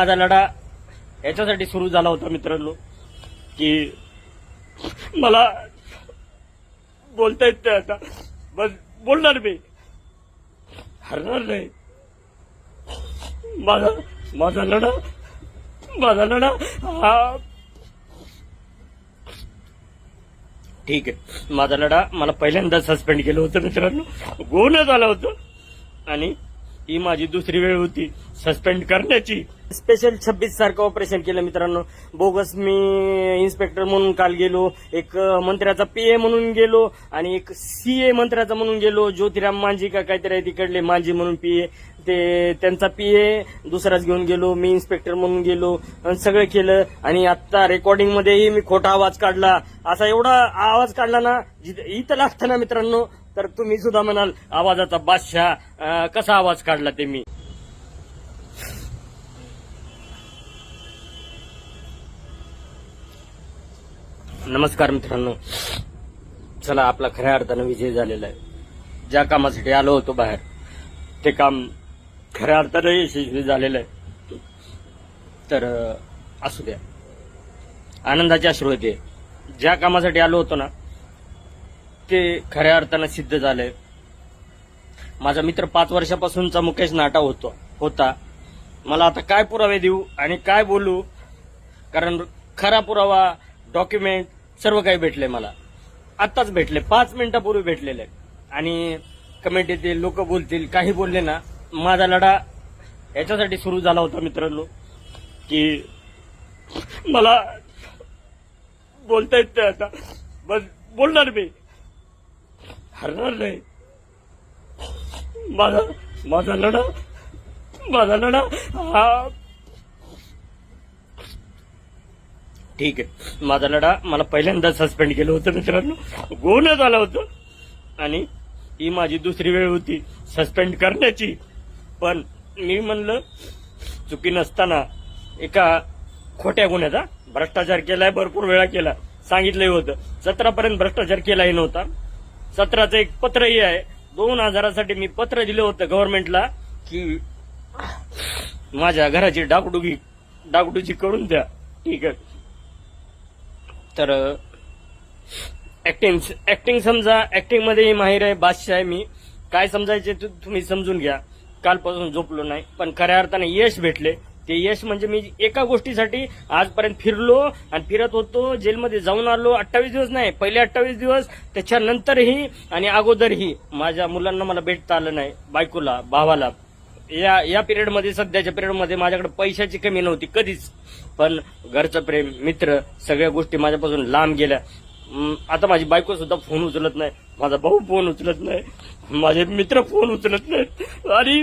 माझा लढा याच्यासाठी सुरू झाला होता मित्रांनो की मला बोलता येत नाही आता. बस बोलणार मी. हरणार नाही. माझा माझा लढा माझा लढा हा. ठीक आहे. माझा लढा मला पहिल्यांदा सस्पेंड केलं होतं मित्रांनो. गुन्हा झाला होतं. आणि ही माझी दुसरी वेळ होती सस्पेंड करण्याची. स्पेशल छब्बीस सारखं ऑपरेशन केलं मित्रांनो. बोगस मी इन्स्पेक्टर म्हणून काल गेलो एक मंत्र्याचा पीए म्हणून गेलो आणि एक सीए मंत्र्याचा म्हणून गेलो. ज्योतिराम मांझी का काहीतरी आहे तिकडले मांझी म्हणून पीए ते त्यांचा पीए दुसराच घेऊन गेलो मी इन्स्पेक्टर म्हणून गेलो सगळं केलं आणि आत्ता रेकॉर्डिंगमध्येही मी खोटा आवाज काढला. असा एवढा आवाज काढला ना जिथं इथं लागतं ना मित्रांनो तर तुम्ही सुद्धा म्हणाल आवाजाचा बादशाह कसा आवाज काढला ते मी? नमस्कार मित्रांनो. चला आपला खऱ्या अर्थानं विजय झालेला आहे. ज्या कामासाठी आलो होतो बाहेर ते काम खऱ्या अर्थानं यशस्वी झालेलं आहे. तर असू द्या. आनंदाचे अश्रू होते ज्या कामासाठी आलो होतो ना ते खऱ्या अर्थानं सिद्ध झालंय. माझा मित्र पाच वर्षापासूनचा मुकेश नाटा होतो होता. मला आता काय पुरावे देऊ आणि काय बोलू? कारण खरा पुरावा डॉक्युमेंट सर्व काही भेटले मला. आत्ताच भेटले. पाच मिनिटापूर्वी भेटलेले. आणि कमेंट येतील लोक बोलतील काही बोलले ना. माझा लढा याच्यासाठी सुरू झाला होता मित्रांनो की मला बोलता येत आता. बस बोलणार मी. हरणार नाही. माझा माझा लढा माझा लढा हा ठीक आहे. माझा लढा मला पहिल्यांदा सस्पेंड केलं होतं मित्रांनो. गुन्हा झाला होतं. आणि ही माझी दुसरी वेळ होती सस्पेंड करण्याची. पण मी म्हणलं चुकी नसताना एका खोट्या गुन्ह्याचा भ्रष्टाचार केलाय भरपूर वेळा केला. सांगितलंही होतं. सतरापर्यंत भ्रष्टाचार केलाही नव्हता. सतराचं एक पत्रही आहे. दोन हजारासाठी मी पत्र दिलं होतं गव्हर्नमेंटला की माझ्या घराची डागडुगी डागडुजी करून द्या. ठीक आहे. तर ऍक्टिंग ऍक्टिंग समजा ऍक्टिंगमध्ये माहीर आहे बादशाह आहे मी. काय समजायचे तुम्ही समजून घ्या. कालपासून झोपलो नाही पण खऱ्या अर्थाने यश भेटले. ते यश म्हणजे मी एका गोष्टीसाठी आजपर्यंत फिरलो आणि फिरत होतो जेलमध्ये जाऊन आलो. अठ्ठावीस दिवस नाही पहिले अठ्ठावीस दिवस त्याच्यानंतरही आणि अगोदरही माझ्या मुलांना मला भेटता आलं नाही बायकोला भावाला. या या पिरियडमध्ये सध्याच्या पिरियडमध्ये माझ्याकडे पैशाची कमी नव्हती कधीच. पण घरचं प्रेम मित्र सगळ्या गोष्टी माझ्यापासून लांब गेल्या. आता माझी बायको सुद्धा फोन उचलत नाही. माझा भाऊ फोन उचलत नाही. माझे मित्र फोन उचलत नाही. आणि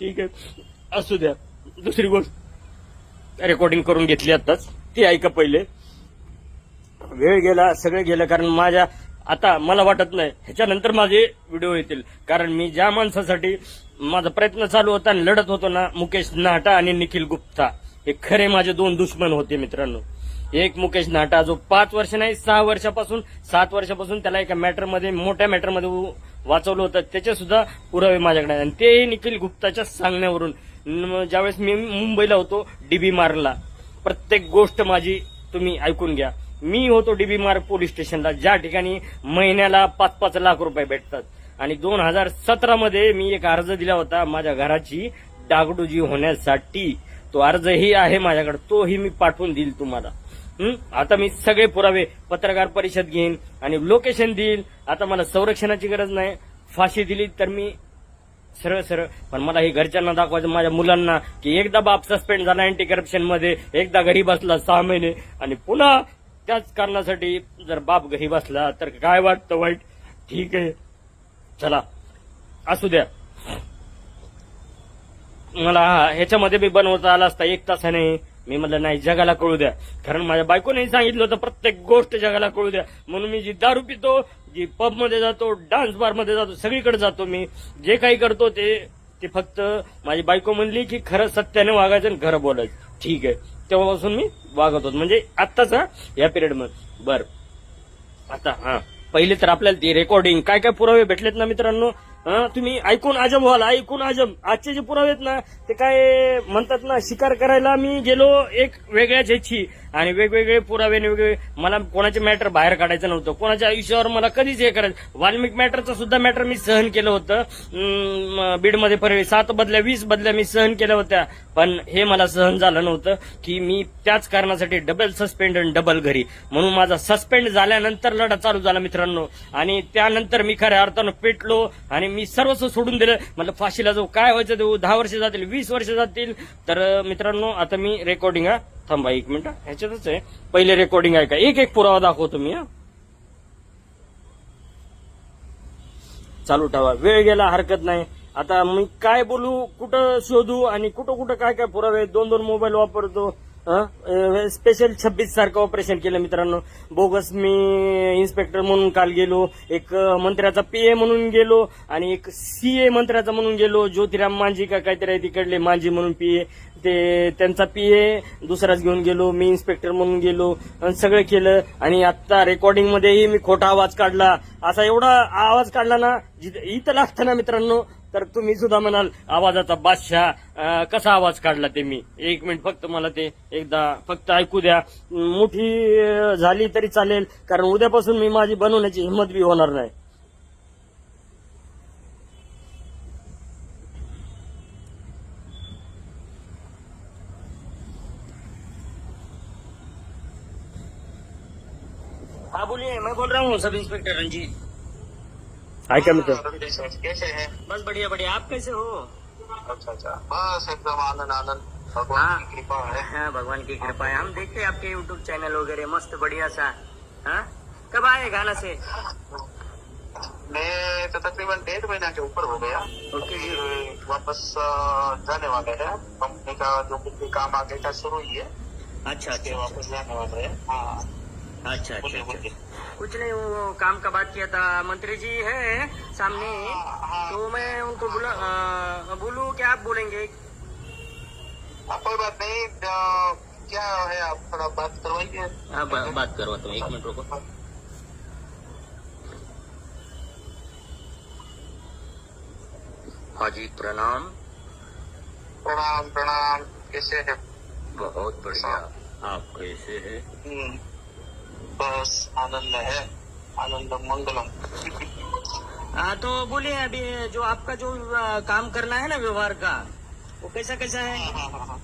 ठीक आहे. असू द्या. दुसरी गोष्ट. रेकॉर्डिंग करून घेतली आताच ती ऐका पहिले. वेळ गेला सगळं गेलं कारण माझ्या आता मला वाटत नाही. ह्याच्यानंतर माझे व्हिडिओ येतील. कारण मी ज्या माणसासाठी माझा प्रयत्न चालू होता आणि लढत होतो ना मुकेश नाटा आणि निखिल गुप्ता. हे खरे माझे दोन दुश्मन होते मित्रांनो. एक मुकेश नाटा जो पाच वर्ष नाही सहा वर्षापासून सात वर्षापासून त्याला एका मॅटरमध्ये मोठ्या मॅटरमध्ये वाचवलं होतं. त्याचे सुद्धा पुरावे माझ्याकडे आणि तेही निखिल गुप्ताच्या सांगण्यावरून. ज्यावेळेस मी मुंबईला होतो डीबी मारला. प्रत्येक गोष्ट माझी तुम्ही ऐकून घ्या. मी होतो डीबी मार्ग पोलीस स्टेशनला. ज्या ठिकाणी महिन्याला पाच पाच लाख रुपये भेटतात. आणि दोन हजार सतरामध्ये मी एक अर्ज दिला होता माझ्या घराची डागडुजी होण्यासाठी. तो अर्जही आहे माझ्याकडे. तोही मी पाठवून देईल तुम्हाला. आता मी सगळे पुरावे पत्रकार परिषद घेईन आणि लोकेशन देईल आता मला संरक्षणाची गरज नाही. फाशी दिली तर मी सरळ सरळ पण मला हे घरच्यांना दाखवायचं माझ्या मुलांना की एकदा बाप सस्पेंड झाला अँटी करप्शनमध्ये एकदा घरी बसला सहा महिने. आणि पुन्हा त्याच कारणासाठी जर बाप घरी बसला तर काय वाटतं वाईट? ठीक आहे. चला असू द्या. मला ह्याच्यामध्ये मी बनवता आला असता एक तासाने. मी म्हणलं नाही जगाला कळू द्या. कारण माझ्या बायकोने सांगितलं होतं प्रत्येक गोष्ट जगाला कळू द्या. म्हणून मी जी दारू पितो जी पबमध्ये जातो डान्स बारमध्ये जातो सगळीकडे जातो मी. जे काही करतो ते ते फक्त माझी बायको म्हणली की खरं सत्याने वागायचं आणि खरं बोलायचं. ठीक आहे. तेव्हापासून मी वागत होतो. म्हणजे आत्ताच हा या पिरियडमध्ये बरं बर. आता हा. पहिले तर आपल्याला ती रेकॉर्डिंग काय काय पुरावे भेटलेत ना मित्रांनो? तुम्ही ऐकून अजब व्हाल ऐकून अजब आजचे जे पुरावे आहेत ना ते काय म्हणतात ना शिकार करायला मी गेलो एक वेगळ्याच ह्याची. आणि वेगवेगळे पुरावे वेगवेगळे मला कोणाचे मॅटर बाहेर काढायचं नव्हतं. कोणाच्या आयुष्यावर मला कधीच हे करायचं वाल्मिक मॅटरचं सुद्धा मॅटर मी सहन केलं होतं. बीडमध्ये परवे सात बदल्या वीस बदल्या मी सहन केल्या होत्या. पण हे मला सहन झालं नव्हतं की मी त्याच कारणासाठी डबल सस्पेंड आणि डबल घरी. म्हणून माझा सस्पेंड झाल्यानंतर लढा चालू झाला मित्रांनो. आणि त्यानंतर मी खऱ्या अर्थानं पेटलो आणि मी सर्वस्व सोडून दिलं. मला फाशीला जाऊ. काय व्हायचं देऊ दहा वर्ष जातील वीस वर्ष जातील. तर मित्रांनो आता मी रेकॉर्डिंग हा थांबा एक मिनिट ह्याच्यातच आहे. पहिले रेकॉर्डिंग ऐका. एक एक पुरावा दाखवतो मी हा. चालू ठेवा. वेळ गेला हरकत नाही. आता मी काय बोलू कुठं शोधू आणि कुठं कुठं काय काय पुरावे दोन दोन मोबाईल वापरतो. स्पेशल छब्बीस सारखं ऑपरेशन केलं मित्रांनो. बोगस मी इन्स्पेक्टर म्हणून काल गेलो एक मंत्र्याचा पीए म्हणून गेलो आणि एक सीए मंत्र्याचा म्हणून गेलो. ज्योतिराम मांझी का काहीतरी आहे तिकडले मांझी म्हणून पीए ते त्यांचा पीए दुसराच घेऊन गेलो मी इन्स्पेक्टर म्हणून गेलो सगळं केलं. आणि आता रेकॉर्डिंग मध्येही मी खोटा आवाज काढला. असा एवढा आवाज काढला ना जिथं इथं लागतं ना मित्रांनो तर तुम्ही सुद्धा म्हणाल आवाजाचा बादशाह कसा आवाज काढला ते मी? एक मिनिट फक्त मला ते एकदा फक्त ऐकू द्या. मोठी झाली तरी चालेल कारण उद्यापासून मी माझी बनवण्याची हिंमत बी होणार नाही. हाँ बोलिए मैं बोल रहा हूँ सब इंस्पेक्टर रंजीत मित्र कैसे हैं बस बढ़िया बढ़िया। आप कैसे हो? अच्छा अच्छा। बस एकदम आनंद आनंद। भगवान की कृपा है। हाँ भगवान की कृपा है। हम देखते हैं आपके यूट्यूब चैनल वगैरह। मस्त बढ़िया सा। हाँ? कब आए गाना से? मैं तो तकरीबन डेढ़ महीना के ऊपर हो गया। ओके। जी वापस जाने वाले हैं। कंपनी का जो कुछ भी काम आगे का शुरू ही है अच्छा अच्छा वापस जाने वाले हैं। हाँ। अच्छा अच्छा अच्छा। कुछ नहीं वो काम का बात किया था मंत्री जी है सामने। हाँ। तो मैं उनको बोला अ, बोलूँ क्या आप बोलेंगे? हाँ, कोई बात नहीं क्या है आप थोड़ा बात करवाइए। हाँ बा, बात करवाता हूँ एक मिनट रुको। हाँ जी प्रणाम। प्रणाम प्रणाम कैसे है? बहुत बढ़िया आप कैसे हैं? हम्म, बस आनंद है आनंद मंगलम हाँ तो बोलिए अभी जो आपका जो काम करना है ना व्यवहार का वो कैसा कैसा है हाँ, हाँ, हाँ।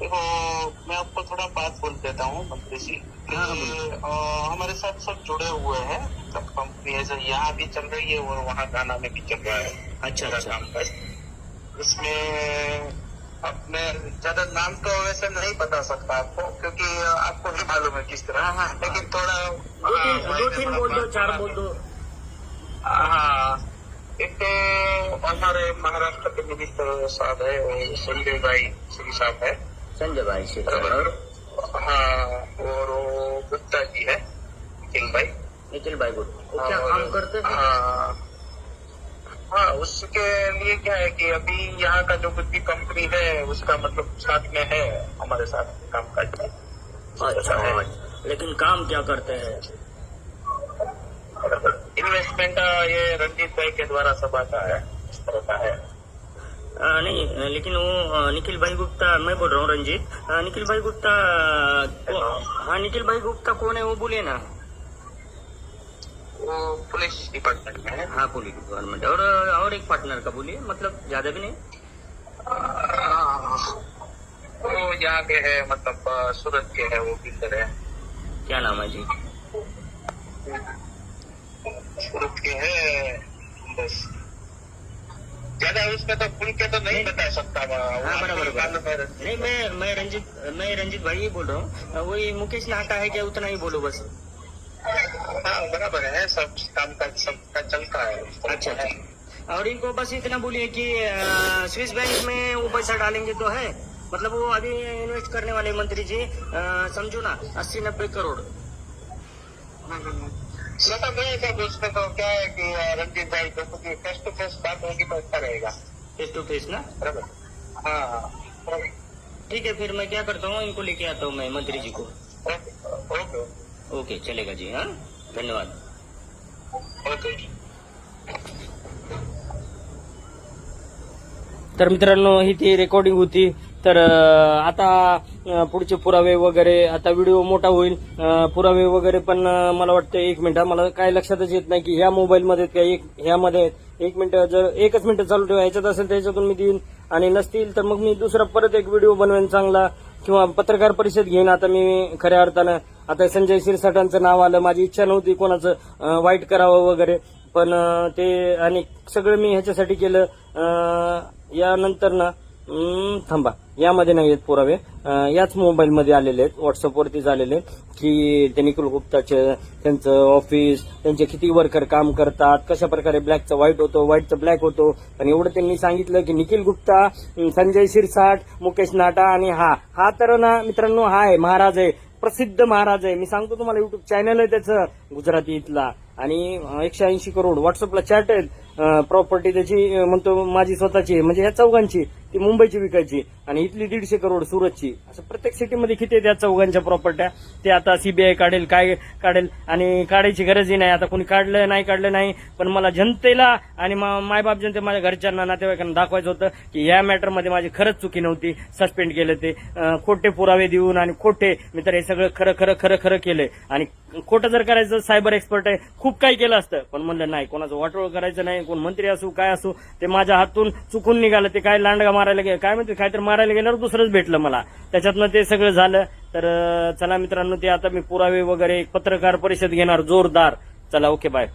देखो मैं आपको थोड़ा बात बोल देता हूँ मंत्री जी। हमारे साथ सब जुड़े हुए हैं सब कंपनी है यहाँ भी चल रही है और वहाँ गाना में भी चल रहा है। अच्छा अच्छा। काम काज इसमें अब मैं ज़्यादा नाम तो वैसे नहीं बता सकता आपको क्योंकि आपको भी मालूम है किस तरह। हाँ, हाँ, हाँ। लेकिन थोड़ा दो तीन हाँ, दो तीन बोल दो चार बोल दो। हाँ एक तो हमारे महाराष्ट्र के मिनिस्टर साहब है वो संजय भाई श्री साहब है। संजय भाई बराबर। हाँ और वो गुप्ता जी है निखिल भाई। निखिल भाई गुप्ता। क्या काम करते हैं हाँ? हाँ। उसके लिए क्या है कि अभी यहाँ का जो कुछ भी कंपनी है उसका मतलब साथ में है हमारे साथ काम में अच्छा है। लेकिन काम क्या करते हैं? इन्वेस्टमेंट ये रंजीत भाई के द्वारा सब आता है का है। आ, नहीं लेकिन वो निखिल भाई गुप्ता मैं बोल रहा हूँ रंजीत। निखिल भाई गुप्ता हाँ निखिल भाई गुप्ता कौन है वो बोलिए ना। वो पुलिस डिपार्टमेंट में है। हाँ पुलिस डिपार्टमेंट और और एक पार्टनर का बोलिए मतलब ज़्यादा भी नहीं? वो यहाँ के है मतलब सूरत के है वो बिल्डर है। क्या नाम है जी? सूरत के है बस। ज़्यादा उसमें तो खुल के तो नहीं बता सकता मैं। हाँ बराबर। नहीं मैं मैं रंजीत मैं रंजीत भाई ही बोल रहा हूँ। वही मुकेश ने नाका है क्या? उतना ही बोलो बस। हाँ बराबर है सब काम का सबका चलता है। अच्छा है। अच्छा। और इनको बस इतना बोलिए कि स्विस बैंक में वो पैसा डालेंगे तो है? मतलब वो अभी इन्वेस्ट करने वाले मंत्री जी समझो ना अस्सी नब्बे करोड़। मतलब नहीं सब उसमें तो क्या है कि रंजीत भाई तो क्योंकि फेस टू फेस बात होगी तो अच्छा रहेगा। फेस टू फेस ना? बराबर। हाँ हाँ। ठीक है फिर मैं क्या करता हूँ इनको लेके आता हूँ मैं मंत्री जी को। Okay okay. ओके चलेगा जी हाँ? धन्यवाद. तर मित्रांनो ही ती रेकॉर्डिंग होती. तर आता पुढचे पुरावे वगैरे आता व्हिडिओ मोठा होईल. पुरावे वगैरे पण मला वाटतं एक मिनिट मला काय लक्षातच येत नाही की ह्या मोबाईलमध्ये किंवा एक ह्यामध्ये आहेत. एक मिनिट जर एकच मिनिट चालू ठेवा ह्याच्यात असेल त्याच्यातून मी देईन. आणि नसतील तर मग मी दुसरा परत एक व्हिडिओ बनवेन चांगला किंवा पत्रकार परिषद घेईन. आता मी खऱ्या अर्थानं आता संजय शिरसाटांचं नाव आलं माझी इच्छा नव्हती कोणाचं वाईट करावं वगैरे. पण ते आणि सगळं मी ह्याच्यासाठी केलं. यानंतर ना थांबा. यामध्ये नाही आहेत पुरावे याच मोबाईलमध्ये आलेले आहेत व्हॉट्सअपवरतीच आलेले की ते निकुल गुप्ताचे त्यांचं ऑफिस त्यांचे किती वर्कर काम करतात कशा प्रकारे ब्लॅकचा व्हाईट होतो व्हाईटचा ब्लॅक होतो. आणि एवढं त्यांनी सांगितलं की निखिल गुप्ता संजय शिरसाट मुकेश नाटा आणि हा. हा तर ना मित्रांनो हा आहे महाराज आहे. प्रसिद्ध महाराज आहे. मी सांगतो तुम्हाला युट्यूब चॅनल आहे त्याचं गुजराती इथला. आणि एकशे ऐंशी करोड. व्हॉट्सअपला चॅट आहेत. प्रॉपर्टी त्याची म्हणतो माझी स्वतःची म्हणजे ह्या चौघांची. ती मुंबईची विकायची आणि इथली दीडशे करोड सुरतची. असं प्रत्येक सिटीमध्ये किती त्या चौघांच्या प्रॉपर्ट्या ते आता सीबीआय काढेल काय काढेल? आणि काढायची गरजही नाही. आता कोणी काढलं नाही काढलं नाही. पण मला जनतेला आणि मा- मायबाप जनते माझ्या घरच्यांना नातेवाईकांना दाखवायचं होतं की या मॅटरमध्ये माझी खरंच चुकी नव्हती. सस्पेंड केलं ते. खोटे पुरावे देऊन आणि खोटे मी तर हे सगळं खरं खरं खरं खरं केलंय. आणि खोटं जर करायचं सायबर एक्सपर्ट आहे. खूप काही केलं असतं. पण म्हणलं नाही कोणाचं वाटोळ करायचं नाही. कोण मंत्री असू काय असू ते माझ्या हातून चुकून निघालं. ते काय लांडगा मारायला गेलं काय म्हणते काहीतरी मारायला गेल्यावर दुसरंच भेटलं मला. त्याच्यातनं ते सगळं झालं. तर चला मित्रांनो ते आता मी पुरावे वगैरे एक पत्रकार परिषद घेणार जोरदार. चला ओके बाय